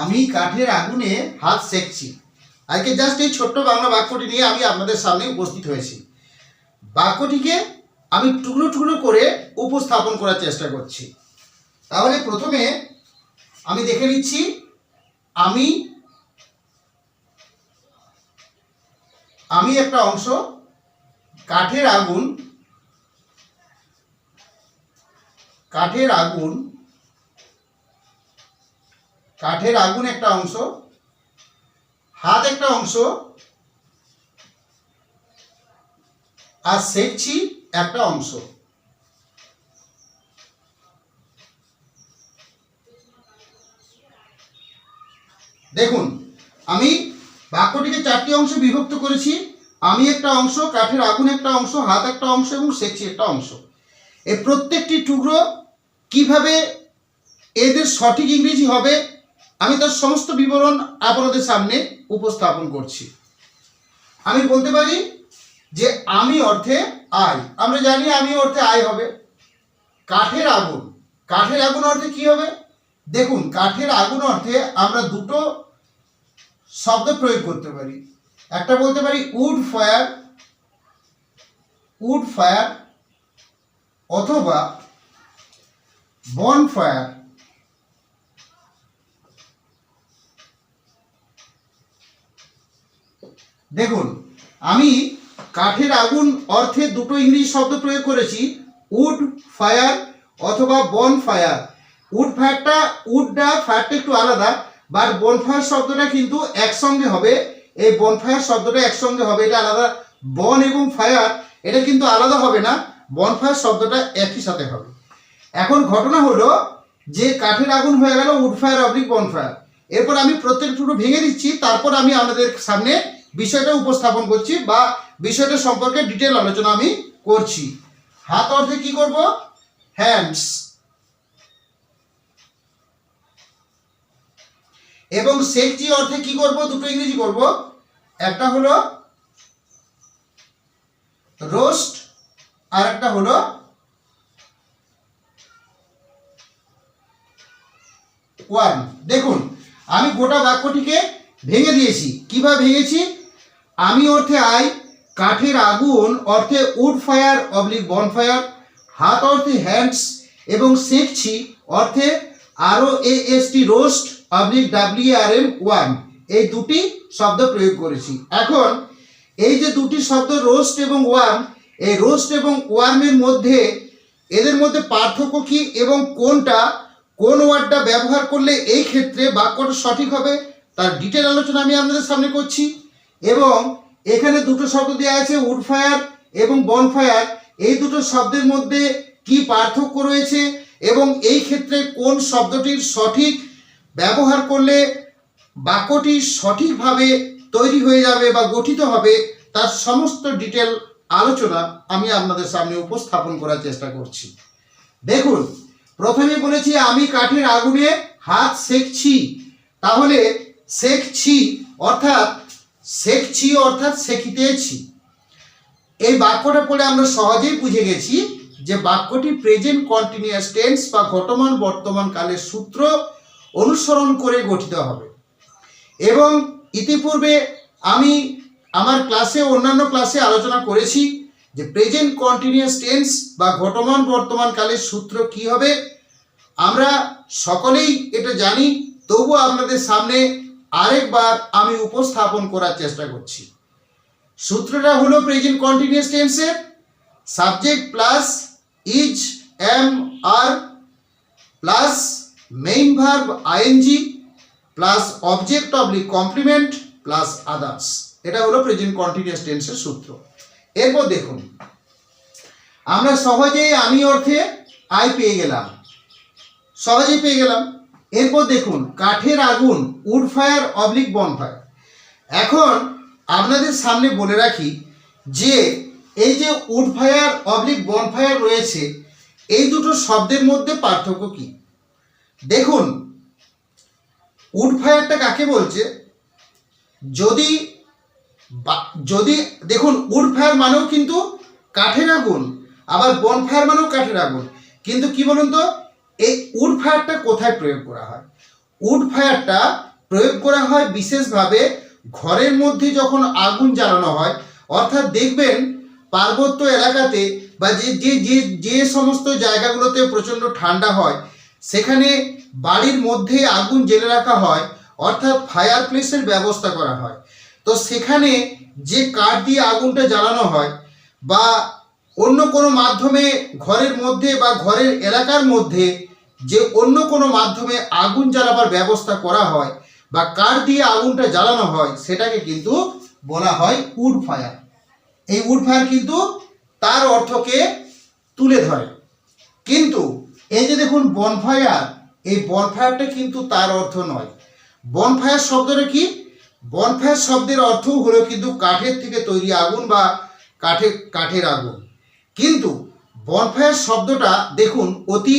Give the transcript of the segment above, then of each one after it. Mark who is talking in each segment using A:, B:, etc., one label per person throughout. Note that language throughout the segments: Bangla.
A: আমি কাঠের আগুনে হাত সেকছি। আজকে জাস্ট এই ছোট্ট বাংলা বাক্যটি নিয়ে আমি আপনাদের সামনে উপস্থিত হয়েছি। বাক্যটিকে আমি টুকরো টুকরো করে উপস্থাপন করার চেষ্টা করছি। তাহলে প্রথমে আমি দেখে নিচ্ছি, আমি আমি একটা অংশ কাঠের আগুন কাঠের আগুন কাঠের আগুন একটা অংশ, হাত একটা অংশ, আর সেকছি একটা অংশ। দেখুন, আমি বাক্যটিকে চারটি অংশে বিভক্ত করেছি। আমি একটা অংশ, কাঠের আগুন একটা অংশ, হাত একটা অংশ এবং সেকছি একটা অংশ। এই প্রত্যেকটি টুকরো কীভাবে এদের সঠিক ইংরেজি হবে আমি তার সমস্ত বিবরণ আপনাদের সামনে উপস্থাপন করছি। আমি বলতে পারি যে আমি অর্থে আয়। আমরা জানি আমি অর্থে আয় হবে। কাঠের আগুন। কাঠের আগুন অর্থে কি হবে? দেখুন, কাঠের আগুন অর্থে আমরা দুটো শব্দ প্রয়োগ করতে পারি। একটা বলতে পারি উড ফায়ার উড ফায়ার অথবা বন ফায়ার। দেখুন, আমি কাঠের আগুন অর্থে দুটো ইংরেজি শব্দ প্রয়োগ করেছি, উড ফায়ার অথবা বন ফায়ার উড ফায়ারটা, উডটা ফায়ারটা একটু আলাদা বাট বন ফায়ার শব্দটা কিন্তু একসঙ্গে হবে। এই বন ফায়ার শব্দটা একসঙ্গে হবে, এটা আলাদা। বন এবং ফায়ার, এটা কিন্তু আলাদা হবে না বন ফায়ার শব্দটা একই সাথে হবে। এখন ঘটনা হলো যে কাঠের আগুন হয়ে গেল, wood fire oblique bonfire এরপর আমি প্রত্যেক টুকরো ভেঙে দিচ্ছি, তারপর আমি আপনাদের সামনে বিষয়টা উপস্থাপন করছি বা বিষয়টা সম্পর্কে ডিটেল আলোচনা আমি করছি। হাত অর্থে কি করব? হ্যান্ডস এবং সেকজি অর্থে কি করব? দুটো ইংরেজি করব। একটা হলো রোস্ট আর একটা হলো ওয়ান দেখুন, আমি গোটা বাক্যটিকে ভেঙে দিয়েছি। কীভাবে ভেঙেছি? আমি অর্থে আই, কাঠের আগুন অর্থে wood fire oblique bonfire হাত অর্থে হ্যান্ডস এবং সেকছি অর্থে আরও A S T roast oblique W R M one. এই দুটি শব্দ প্রয়োগ করেছি। এখন, এই যে দুটি শব্দ রোস্ট এবং ওয়ান, এই রোস্ট এবং ওয়ার্মের মধ্যে, এদের মধ্যে পার্থক্য কী এবং কোনটা, কোন ওয়ার্ডটা ব্যবহার করলে এই ক্ষেত্রে বাক্যটা সঠিক হবে, তার ডিটেল আলোচনা আমি আপনাদের সামনে করছি। এবং এখানে দুটো শব্দ দেওয়া আছে উড ফায়ার এবং বন ফায়ার এই দুটো শব্দের মধ্যে কি পার্থক্য রয়েছে এবং এই ক্ষেত্রে কোন শব্দটির সঠিক ব্যবহার করলে বাক্যটি সঠিকভাবে তৈরি হয়ে যাবে বা গঠিত হবে, তার সমস্ত ডিটেল আলোচনা আমি আপনাদের সামনে উপস্থাপন করার চেষ্টা করছি। দেখুন, প্রথমে বলেছি আমি কাঠের আগুনে হাত সেকছি। তাহলে সেকছি, অর্থাৎ সেকছি অর্থাৎ শেখিতেছি এই বাক্যটা পড়ে আমরা সহজেই বুঝে গেছি যে বাক্যটি প্রেজেন্ট কন্টিনিউয়াস টেন্স বা ঘটমান বর্তমান কালের সূত্র অনুসরণ করে গঠিত হবে। এবং ইতিপূর্বে আমি আমার ক্লাসে, অন্যান্য ক্লাসে আলোচনা করেছি যে প্রেজেন্ট কন্টিনিউয়াস টেন্স বা ঘটমান বর্তমান কালের সূত্র কি হবে। আমরা সকলেই এটা জানি তবু আপনাদের সামনে আরেকবার আমি উপস্থাপন করার চেষ্টা করছি। সূত্রটা হলো প্রেজেন্ট কন্টিনিউয়াস টেন্সের subject plus is am are plus main verb ING plus object oblique complement plus others এটা হলো প্রেজেন্ট কন্টিনিউয়াস টেন্সের সূত্র। এরপর দেখুন, আমরা সহজেই আমি অর্থে আই পেয়ে গেলাম। সহজেই পেয়ে গেলাম। এরপর দেখুন, কাঠের আগুন wood fire oblique bonfire এখন আপনাদের সামনে বলে রাখি যে, এই যে wood fire oblique bonfire রয়েছে, এই দুটো শব্দের মধ্যে পার্থক্য কি? দেখুন উড ফায়ারটা কাকে বলছে? যদি যদি, দেখুন উড ফায়ার মানেও কিন্তু কাঠের আগুন, আবার বন ফায়ার মানেও কাঠের আগুন। কিন্তু কি বলুন তো? এই উড ফায়ারটা কোথায় প্রয়োগ করা হয়? উড ফায়ারটা প্রয়োগ করা হয় বিশেষভাবে ঘরের মধ্যে যখন আগুন জ্বালানো হয়। অর্থাৎ দেখবেন পার্বত্য এলাকাতে বা যে যে যে যে সমস্ত জায়গাগুলোতে প্রচণ্ড ঠান্ডা হয়, সেখানে বাড়ির মধ্যে আগুন জেলে রাখা হয়, অর্থাৎ ফায়ার প্লেসের ব্যবস্থা করা হয়। তো সেখানে যে কাঠ দিয়ে আগুনটা জ্বালানো হয় বা অন্য কোনো মাধ্যমে ঘরের মধ্যে বা ঘরের এলাকার মধ্যে যে অন্য কোনো মাধ্যমে আগুন জ্বালাবার ব্যবস্থা করা হয় বা কাঠ দিয়ে আগুনটা জ্বালানো হয়, সেটাকে কিন্তু বলা হয় উড ফায়ার। এই উড ফায়ার কিন্তু তার অর্থকে তুলে ধরে। কিন্তু এই যে দেখুন বনফায়ার এই বনফায়ারটা কিন্তু তার অর্থ নয়। বনফায়ার শব্দটা কি? বনফায়ার শব্দের অর্থ হলো কিন্তু কাঠের থেকে তৈরি আগুন বা কাঠের কাঠের আগুন। কিন্তু বনফায়ার শব্দটা দেখুন, অতি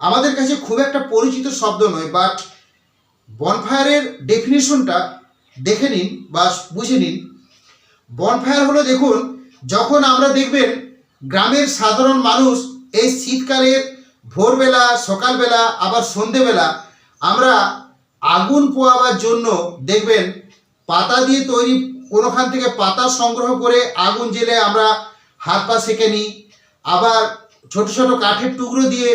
A: আমাদের কাছে খুব একটা পরিচিত শব্দ নয় বাট বনফায়ারের ডেফিনেশনটা দেখে নিন বা বুঝে নিন। বনফায়ার হলো দেখুন, যখন আমরা দেখবেন গ্রামের সাধারণ মানুষ এই শীতকালের ভোরবেলা, সকালবেলা, আবার সন্ধেবেলা আমরা আগুন পোয়াবার জন্য দেখবেন পাতা দিয়ে তৈরি কোনোখান থেকে পাতা সংগ্রহ করে আগুন জেলে আমরা হাত পা সেঁকে নিই, আবার ছোট ছোট কাঠের টুকরো দিয়ে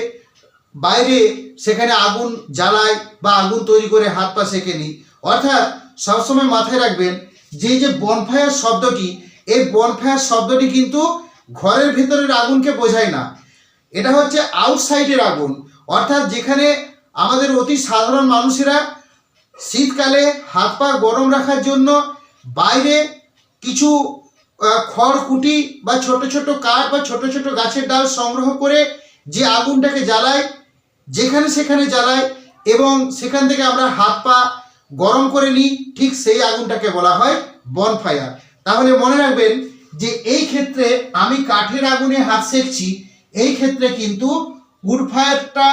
A: বাইরে সেখানে আগুন জ্বালায় বা আগুন তৈরি করে হাত পা সেঁকে নিই। অর্থাৎ সবসময় মাথায় রাখবেন যে যে বনফায়ার শব্দটি, এই বনফায়ার শব্দটি কিন্তু ঘরের ভেতরের আগুনকে বোঝায় না। এটা হচ্ছে আউটসাইডের আগুন। অর্থাৎ যেখানে আমাদের অতি সাধারণ মানুষেরা শীতকালে হাত পা গরম রাখার জন্য বাইরে কিছু খড়কুটি বা ছোট ছোট কাঠ বা ছোট ছোট গাছের ডাল সংগ্রহ করে যে আগুনটাকে জ্বালায়, যেখানে সেখানে জ্বালায় এবং সেখান থেকে আমরা হাত পা গরম করে নিই, ঠিক সেই আগুনটাকে বলা হয় বনফায়ার তাহলে মনে রাখবেন যে এই ক্ষেত্রে আমি কাঠের আগুনে হাত সেঁকছি, এই ক্ষেত্রে কিন্তু উড ফায়ারটা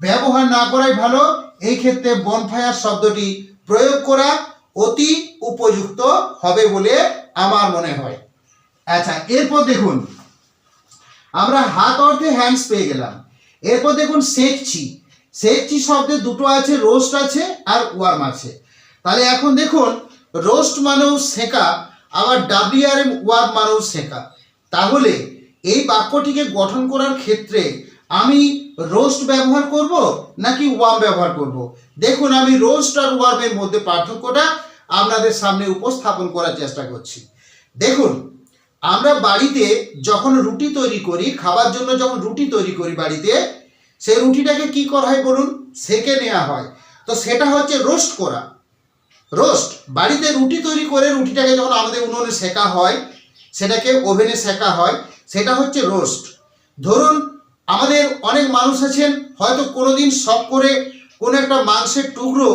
A: ব্যবহার না করাই ভালো, এই ক্ষেত্রে বনফায়ার শব্দটি প্রয়োগ করা অতি উপযুক্ত হবে বলে আমার মনে হয়। আচ্ছা এরপর দেখুন। আমরা হাত অর্থে হ্যান্ডস পেয়ে গেলাম। এরপর দেখুন সেকছি সেকছি শব্দে দুটো আছে রোস্ট আছে আর ওয়ার্ম আছে। তাহলে এখন দেখুন রোস্ট মানেও সেকা আবার ডাব্লিউআরএম ওয়ার্ম মানেও সেকা তাহলে এই বাক্যটিকে গঠন করার ক্ষেত্রে আমি রোস্ট ব্যবহার করব নাকি ওয়ার্ম ব্যবহার করব? দেখুন, আমি রোস্ট আর ওয়ার্মের মধ্যে পার্থক্যটা আপনাদের সামনে উপস্থাপন করার চেষ্টা করছি। দেখুন, আমরা বাড়িতে যখন রুটি তৈরি করি, খাবার জন্য যখন রুটি তৈরি করি বাড়িতে, সেই রুটিটাকে কি করা হয় বলুন? সেকে নেওয়া হয়। তো সেটা হচ্ছে রোস্ট করা। রোস্ট, বাড়িতে রুটি তৈরি করে রুটিটাকে যখন আমাদের উনুনে সেকা হয়, সেটাকে ওভেনে সেকা হয়, সেটা হচ্ছে রোস্ট। ধরুন, আমাদের অনেক মানুষ আছেন, হয়তো কোনোদিন শখ করে কোনো একটা মাংসের টুকরো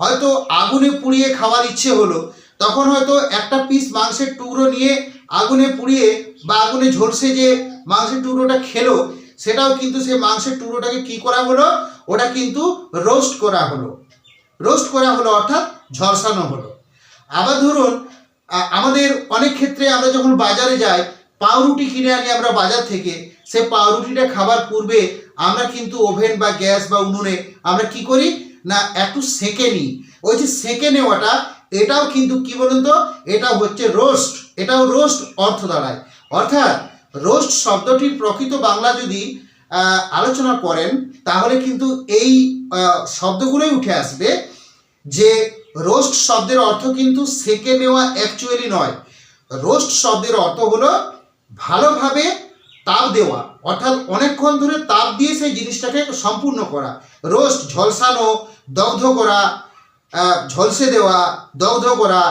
A: হয়তো আগুনে পুড়িয়ে খাওয়ার ইচ্ছে হলো, তখন হয়তো একটা পিস মাংসের টুকরো নিয়ে আগুনে পুড়িয়ে বা আগুনে ঝলসে যে মাংসের টুকরোটা খেলো, সেটাও কিন্তু সেই মাংসের টুকরোটাকে কি করা হলো? ওটা কিন্তু রোস্ট করা হলো। রোস্ট করা হলো অর্থাৎ ঝলসানো হলো। আবার ধরুন আমাদের অনেক ক্ষেত্রে আমরা যখন বাজারে যাই, পাউরুটি কিনে আনি আমরা বাজার থেকে, সে পাউরুটিটা খাবার পূর্বে আমরা কিন্তু ওভেন বা গ্যাস বা উনুনে আমরা কি করি? না একটু সেঁকে নিই ওই যে সেঁকে নেওয়াটা, এটাও কিন্তু কি বলুন তো? এটাও হচ্ছে রোস্ট। এটাও রোস্ট অর্থ দাঁড়ায়। অর্থাৎ রোস্ট শব্দটির প্রকৃত বাংলা যদি আলোচনা করেন, তাহলে কিন্তু এই শব্দগুলোই উঠে আসবে যে রোস্ট শব্দের অর্থ কিন্তু সেঁকে নেওয়া অ্যাকচুয়ালি নয়। রোস্ট শব্দের অর্থ হলো ভালোভাবে তাপ দেওয়া। অর্থাৎ অনেকক্ষণ ধরে তাপ দিয়ে সেই জিনিসটাকে সম্পূর্ণ করা। রোস্ট, ঝলসানো, দগ্ধ করা ঝলসে দেওয়া, দগ্ধ করা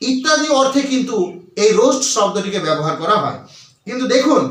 A: ইত্যাদি অর্থে কিন্তু এই রোস্ট শব্দটিকে ব্যবহার করা হয়। কিন্তু দেখুন,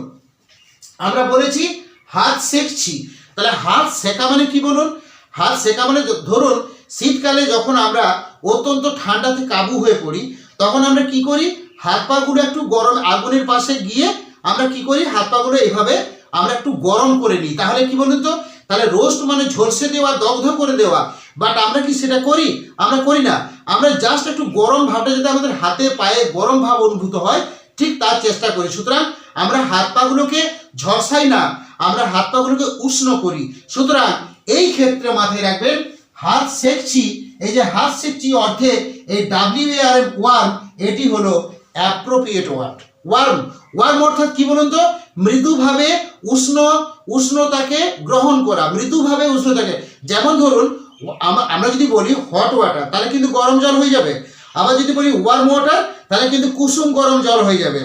A: আমরা বলেছি হাত সেকছি। তাহলে হাত সেকা মানে কি বলুন? হাত সেকা মানে ধরুন, শীতকালে যখন আমরা অত্যন্ত ঠান্ডাতে কাবু হয়ে পড়ি, তখন আমরা কি করি? হাত পাগুলো একটু গরম আগুনের পাশে গিয়ে আমরা কি করি? হাত পাগুলো এইভাবে আমরা একটু গরম করে নিই। তাহলে কি বলুন তো? তাহলে রোস্ট মানে ঝলসে দেওয়া, দগ্ধ করে দেওয়া। বাট আমরা কি সেটা করি? আমরা করি না। আমরা জাস্ট একটু গরম ভাবটা যাতে আমাদের হাতে, পায়ে গরম ভাব অনুভূত হয়, ঠিক তার চেষ্টা করি। সুতরাং আমরা হাত পাগুলোকে ঝলসাই না, আমরা হাত পাগুলোকে উষ্ণ করি। সুতরাং এই ক্ষেত্রে মাথায় রাখবেন, হাত সেকছি এই যে হাত সেকছি অর্থে এই ডাব্লিউ আর এম ওয়ার্ম এটি হলো অ্যাপ্রোপ্রিয়েট ওয়ার্ড ওয়ার্ম। ওয়ার্ম অর্থাৎ কি বলুন তো? মৃদুভাবে উষ্ণ, উষ্ণতাকে গ্রহণ করা। মৃদুভাবে উষ্ণতাকে। যেমন ধরুন, আমা- আমরা যদি বলি হট ওয়াটার তাহলে কিন্তু গরম জল হয়ে যাবে। আবার যদি বলি ওয়ার্ম ওয়াটার তাহলে কিন্তু কুসুম গরম জল হয়ে যাবে।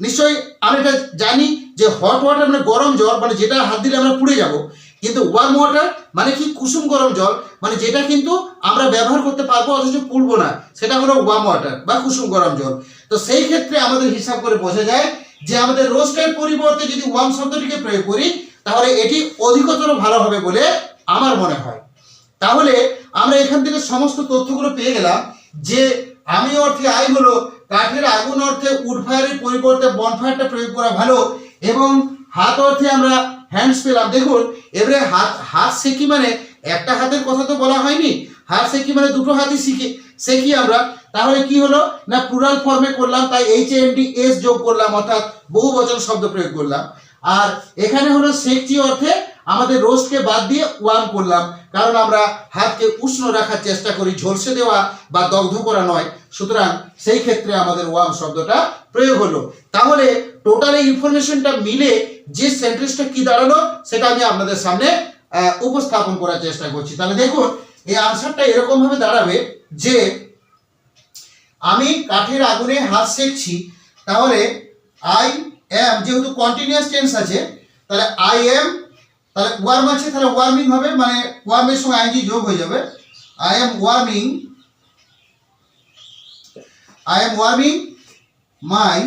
A: নিশ্চয়ই আমরা এটা জানি যে হট ওয়াটার মানে গরম জল মানে যেটা হাত দিলে আমরা পুড়ে যাব। কিন্তু ওয়ার্ম ওয়াটার মানে কি? কুসুম গরম জল। মানে যেটা কিন্তু আমরা ব্যবহার করতে পারব, অথচ পুড়বো না। সেটা হলো ওয়ার্ম ওয়াটার বা কুসুম গরম জল। তো সেই ক্ষেত্রে আমাদের হিসাব করে বোঝা যায় যে আমাদের রোস্টের পরিবর্তে যদি ওয়ার্ম শব্দটিকে প্রয়োগ করি, তাহলে এটি অধিকতর ভালো হবে বলে আমার মনে হয়। তাহলে আমরা এখান থেকে সমস্ত তথ্যগুলো পেয়ে গেলাম যে আমি অর্থে আই হলো, কাঠের আগুন অর্থে উড ফায়ারের পরিবর্তে বনফায়ারটা প্রয়োগ করা ভালো এবং হাত অর্থে আমরা হ্যান্ডস পেলাম। দেখুন এবারে হাত হাত শেখি মানে একটা হাতের কথা তো বলা হয়নি। হাত শেখি মানে দুটো হাতই শিখি শেখি আমরা। তাহলে কি হলো? না প্লুরাল ফর্মে করলাম, তাই এইচ এন ডি এস যোগ করলাম, অর্থাৎ বহু বচন শব্দ প্রয়োগ করলাম। আর এখানে হলো শেখছি অর্থে আমাদের রোস্টকে বাদ দিয়ে ওয়ার্ম করলাম, কারণ আমরা হাতকে উষ্ণ রাখার চেষ্টা করি, ঝলসে দেওয়া বা দগ্ধ করা নয়। সুতরাং সেই ক্ষেত্রে আমাদের ওয়ার্ম শব্দটা প্রয়োগ হলো। তাহলে টোটাল ইনফরমেশনটা মিলে যে সেন্টেন্সটা কি দাঁড়াল, সেটা আমি আপনাদের সামনে উপস্থাপন করার চেষ্টা করছি। তাহলে দেখুন, এই আনসারটা এরকম ভাবে দাঁড়াবে যে আমি কাঠের আগুনে হাত সেকছি, তাহলে আই এম যেহেতু কন্টিনিউয়াস টেন্স আছে, তাহলে আই এম তাহলে ওয়ার্ম আছে, তাহলে ওয়ার্মিং হবে মানে ওয়ার্মের সঙ্গে আইনজি যোগ হয়ে যাবে। I am warming I am warming my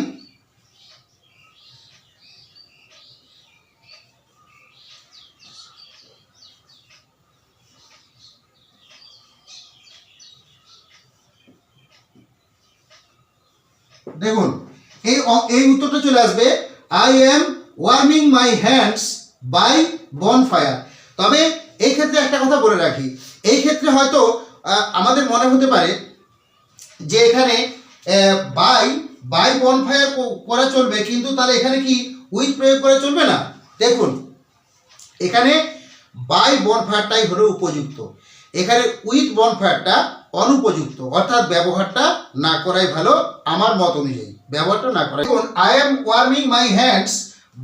A: দেখুন, এই এই উত্তরটা চলে আসবে I am warming my hands by bonfire তবে এই ক্ষেত্রে একটা কথা বলে রাখি। এই ক্ষেত্রে হয়তো আমাদের মনে হতে পারে যে এখানে বাই বাই বন ফায়ার করা চলবে, কিন্তু তাহলে এখানে কি উইথ প্রয়োগ করা চলবে না? দেখুন, এখানে বাই বনফায়ারটাই হলো উপযুক্ত। এখানে উইথ বনফায়ারটা অনুপযুক্ত, অর্থাৎ ব্যবহারটা না করাই ভালো আমার মত অনুযায়ী। ব্যবহারটা না করাই দেখুন I am warming my hands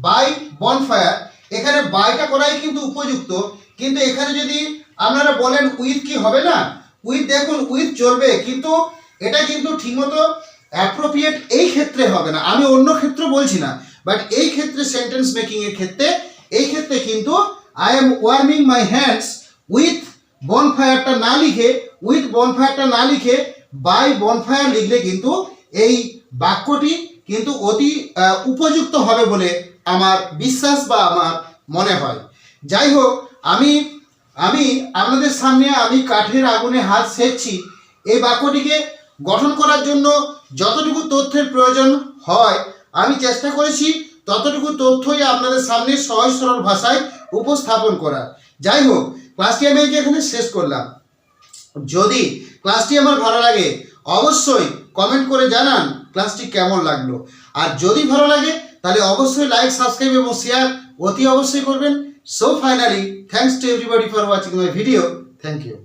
A: by bonfire এখানে বাইটা করাই কিন্তু উপযুক্ত। কিন্তু এখানে যদি আপনারা বলেন উইথ কি হবে না? উইথ দেখুন উইথ চলবে, কিন্তু এটা কিন্তু ঠিকমতো অ্যাপ্রোপ্রিয়েট এই ক্ষেত্রে হবে না। আমি অন্য ক্ষেত্রে বলছি না বাট এই ক্ষেত্রে সেন্টেন্স মেকিং এর ক্ষেত্রে, এই ক্ষেত্রে কিন্তু I am warming my hands with বনফায়ারটা না লিখে উইথ বনফায়ারটা না লিখে বাই বনফায়ার লিখলে কিন্তু এই বাক্যটি কিন্তু অতি উপযুক্ত হবে বলে আমার বিশ্বাস বা আমার মনে হয়। যাই হোক আমি আমি আপনাদের সামনে আমি কাঠের আগুনে হাত সেকছি। এই বাক্যটিকে গঠন করার জন্য যতটুকু তথ্যের প্রয়োজন হয়, আমি চেষ্টা করেছি ততটুকু তথ্যই আপনাদের সামনে সহজ সরল ভাষায় উপস্থাপন করার। যাই হোক ক্লাসটি আমি এখানে শেষ করলাম। যদি ক্লাসটি আমার ভালো লাগে, অবশ্যই কমেন্ট করে জানান ক্লাসটি কেমন লাগল। আর যদি ভালো লাগে তাহলে অবশ্যই লাইক সাবস্ক্রাইব এবং শেয়ার অতি অবশ্যই করবেন। So finally thanks to everybody for watching my video thank you